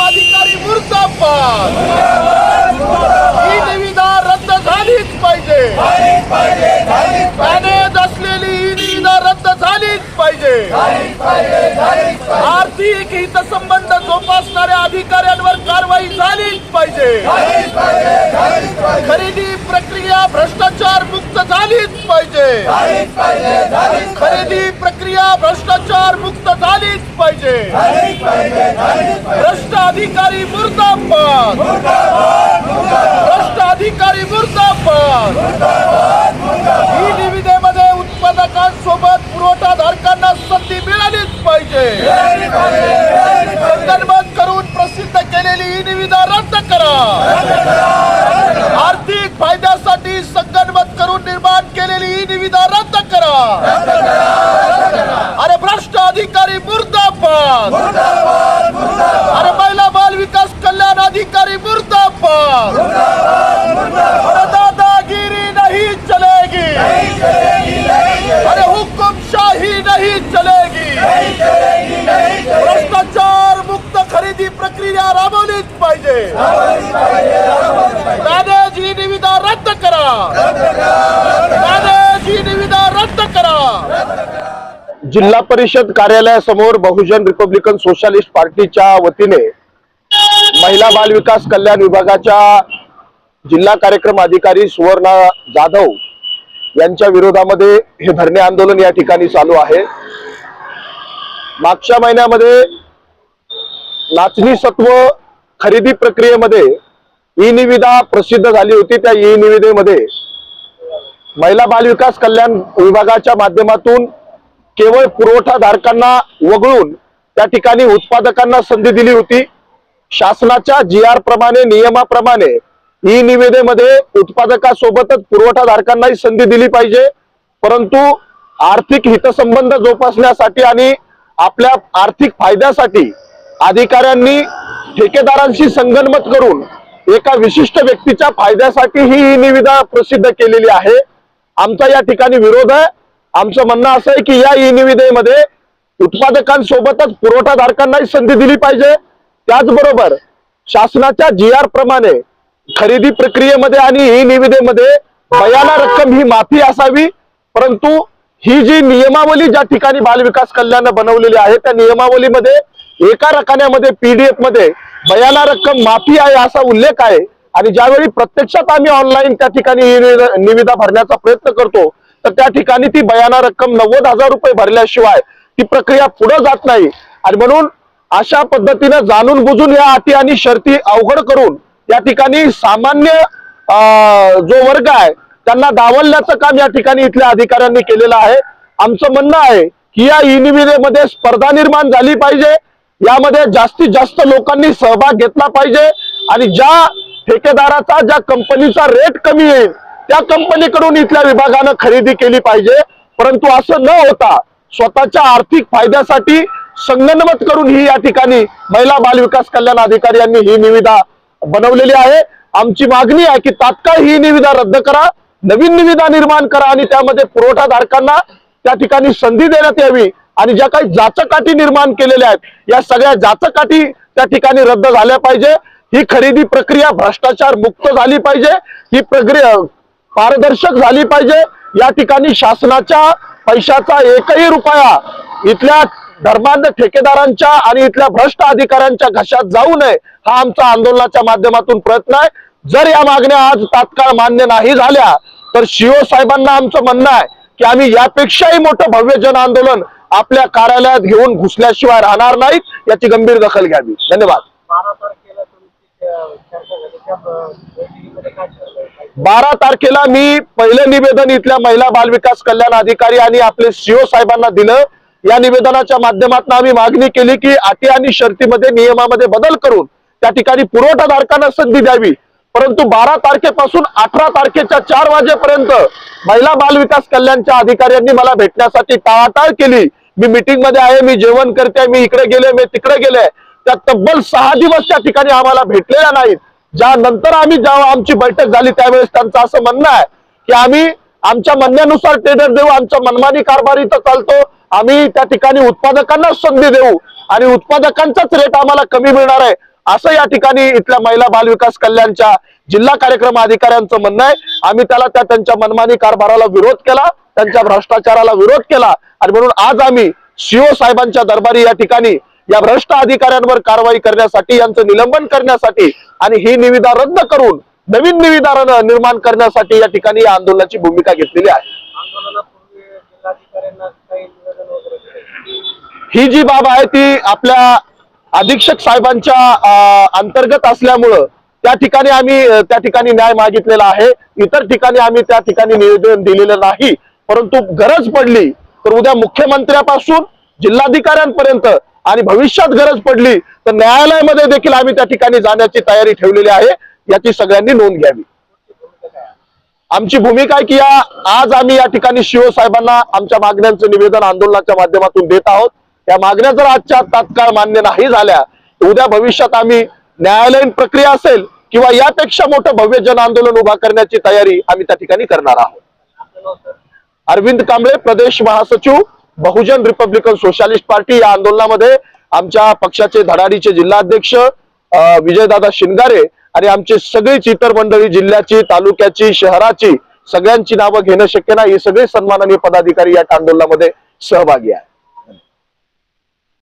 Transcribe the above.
अधिकारी मुर्दाबाद. ही निविदा रद्द झालीच पाहिजे. मॅनेज असलेली ही निविदा रद्द झालीच पाहिजे. आर्थिक हितसंबंध जोपासणाऱ्या अधिकाऱ्यांवर कारवाई झालीच पाहिजे. खरेदी प्रक्रिया भ्रष्टाचार मुक्त झालीच पाहिजे. खरेदी प्रक्रिया भ्रष्टाचार मुक्त झालीच पाहिजे. भ्रष्ट अधिकारी मुर्दाबाद. भ्रष्ट अधिकारी मुर्दाबाद. ही निविदेमध्ये उत्पादकांसोबत पुरवठाधारकांना संधी मिळालीच पाहिजे. करून प्रसिद्ध केलेली ही निविदा रद्द करा आर्थिक फायद्यासाठी संगनमत करून निर्माण केलेली दादाजी निविदा रद्द करा. दादाजी निविदा रद्द करा. जिल्हा परिषद कार्यालयासमोर बहुजन रिपब्लिकन सोशलिस्ट पार्टीच्या वतीने महिला बाल विकास कल्याण विभागाच्या जिल्हा कार्यक्रम अधिकारी सुवर्णा जाधव यांच्या विरोधामध्ये हे धरणे आंदोलन या ठिकाणी चालू आहे. मागच्या महिन्यामध्ये नाचणी सत्व खरेदी प्रक्रियेमध्ये ई निविदा प्रसिद्ध झाली होती. त्या ई निविदेमध्ये महिला बाल विकास कल्याण विभागाच्या माध्यमातून केवळ पुरवठाधारकांना वगळून त्या ठिकाणी उत्पादकांना संधी दिली होती. शासनाच्या जी आर प्रमाणे नियमाप्रमाणे ई निविदेमध्ये उत्पादकासोबतच पुरवठाधारकांनाही संधी दिली पाहिजे. परंतु आर्थिक हितसंबंध जोपासण्यासाठी आणि आपल्या आर्थिक फायद्यासाठी अधिकाऱ्यांनी ठेकेदारांशी संगनमत करून एका विशिष्ट व्यक्तीच्या फायद्यासाठी ही निविदा प्रसिद्ध केलेली आहे. आमचा या ठिकाणी विरोध आहे. आमचं म्हणणं असं आहे की या ई निविदेमध्ये उत्पादकांसोबतच पुरवठाधारकांनाही संधी दिली पाहिजे. त्याचबरोबर शासनाच्या जी आर प्रमाणे खरेदी प्रक्रियेमध्ये आणि ई निविदेमध्ये बयाना रक्कम ही माफी असावी. परंतु ही जी नियमावली ज्या ठिकाणी बाल विकास कल्याण बनवलेली आहे त्या नियमावलीमध्ये एका रकान्यामध्ये पीडीएफमध्ये बयाना रक्कम माफी आहे असा उल्लेख आहे. आणि ज्यावेळी प्रत्यक्षात आम्ही ऑनलाईन त्या ठिकाणी निविदा भरण्याचा प्रयत्न करतो तर त्या ठिकाणी ती बयाना रक्कम नव्वद हजार रुपये भरल्याशिवाय ती प्रक्रिया पुढे जात नाही. आणि म्हणून अशा पद्धतीनं जाणून बुजून या अटी आणि शर्ती अवघड करून या ठिकाणी सामान्य अं, जो वर्ग आहे त्यांना डावलण्याचं काम या ठिकाणी इथल्या अधिकाऱ्यांनी केलेलं आहे. आमचं म्हणणं आहे की या ई निविदेमध्ये स्पर्धा निर्माण झाली पाहिजे. यामध्ये जास्तीत जास्त लोकांनी सहभाग घेतला पाहिजे आणि ज्या ठेकेदाराचा ज्या कंपनीचा रेट कमी येईल त्या कंपनीकडून इथल्या विभागानं खरेदी केली पाहिजे. परंतु असं न होता स्वतःच्या आर्थिक फायद्यासाठी संगनमत करून ही या ठिकाणी महिला बाल विकास कल्याण अधिकारी यांनी ही निविदा बनवलेली आहे. आमची मागणी आहे की तात्काळ ही निविदा रद्द करा नवीन निविदा निर्माण करा आणि त्यामध्ये पुरवठाधारकांना त्या ठिकाणी संधी देण्यात यावी. आणि ज्या काही जाचकाठी निर्माण केलेल्या आहेत या सगळ्या जाचकाठी त्या ठिकाणी रद्द झाल्या पाहिजे. ही खरेदी प्रक्रिया भ्रष्टाचार मुक्त झाली पाहिजे. ही प्रक्रिया पारदर्शक झाली पाहिजे. या ठिकाणी शासनाच्या पैशाचा एकही रुपया इथल्या धर्मांध ठेकेदारांच्या आणि इथल्या भ्रष्ट अधिकाऱ्यांच्या घशात जाऊ नये हा आमचा आंदोलनाच्या माध्यमातून प्रयत्न आहे. जर या मागण्या आज तात्काळ मान्य नाही झाल्या तर शिओ साहेबांना आमचं म्हणणं आहे की आम्ही यापेक्षाही मोठं भव्य जन आंदोलन आपल्या कार्यालयात घेऊन घुसल्याशिवाय राहणार नाहीत याची गंभीर दखल घ्यावी. धन्यवाद. बारा तारखेला मी पहिलं निवेदन इथल्या महिला बाल विकास कल्याण अधिकारी आणि आपले सीओ साहेबांना दिलं. या निवेदनाच्या माध्यमातून आम्ही मागणी केली की अटी आणि शर्तीमध्ये नियमामध्ये बदल करून त्या ठिकाणी पुरवठाधारकांना संधी द्यावी. परंतु बारा तारखेपासून अठरा तारखेच्या चार वाजेपर्यंत महिला बाल विकास कल्याणच्या अधिकाऱ्यांनी मला भेटण्यासाठी टाळाटाळ केली. मी मीटिंगमध्ये आहे मी जेवण करते मी इकडे गेले मी तिकडे गेले त्या तब्बल सहा दिवस त्या ठिकाणी आम्हाला भेटलेल्या नाहीत. ज्या नंतर आम्ही जेव्हा आमची बैठक झाली त्यावेळेस त्यांचं असं म्हणणं आहे की आम्ही आमच्या म्हणण्यानुसार टेंडर देऊ आमच्या मनमानी कारभार इथं चालतो आम्ही त्या ठिकाणी उत्पादकांनाच संधी देऊ आणि उत्पादकांचाच रेट आम्हाला कमी मिळणार आहे. असं या ठिकाणी इथल्या महिला बाल विकास कल्याणच्या जिल्हा कार्यक्रम अधिकाऱ्यांचं म्हणणं आहे. आम्ही त्याला त्या त्यांच्या मनमानी कारभाराला विरोध केला त्यांच्या भ्रष्टाचाराला विरोध केला. आणि म्हणून आज आम्ही सीओ साहेबांच्या दरबारी या ठिकाणी या भ्रष्ट अधिकाऱ्यांवर कारवाई करण्यासाठी यांचं निलंबन करण्यासाठी आणि ही निविदा रद्द करून नवीन निविदा निर्माण करण्यासाठी या ठिकाणी या आंदोलनाची भूमिका घेतलेली आहे. ही जी बाब आहे ती आपल्या अधीक्षक साहेबांच्या अंतर्गत असल्यामुळं त्या ठिकाणी आम्ही त्या ठिकाणी न्याय मागितलेला आहे. इतर ठिकाणी आम्ही त्या ठिकाणी निवेदन दिलेलं नाही. परंतु गरज पडली तर उद्या मुख्यमंत्र्यापासून जिल्हाधिकाऱ्यांपर्यंत आणि भविष्यात गरज पडली तर न्यायालयामध्ये देखील आम्ही त्या ठिकाणी जाण्याची तयारी ठेवलेली आहे. याची सगळ्यांनी नोंद घ्यावी. आमची भूमिका आहे की या आज आम्ही या ठिकाणी शिव साहेबांना आमच्या मागण्यांचं निवेदन आंदोलनाच्या माध्यमातून देत आहोत. या मागण्या जर आजच्या तात्काळ मान्य नाही झाल्या तर उद्या भविष्यात आम्ही न्यायालयीन प्रक्रिया असेल किंवा यापेक्षा मोठं भव्य जन आंदोलन उभा करण्याची तयारी आम्ही त्या ठिकाणी करणार आहोत. अरविंद कांबळे प्रदेश महासचिव बहुजन रिपब्लिकन सोशलिस्ट पार्टी या आंदोलनामध्ये आमच्या पक्षाचे धडाडीचे जिल्हाध्यक्ष विजयदादा शिंगारे आणि आमचे सगळीच इतर मंडळी जिल्ह्याची तालुक्याची शहराची सगळ्यांची नावं घेणं शक्य नाही. हे सगळे सन्माननीय पदाधिकारी या आंदोलनामध्ये सहभागी आहे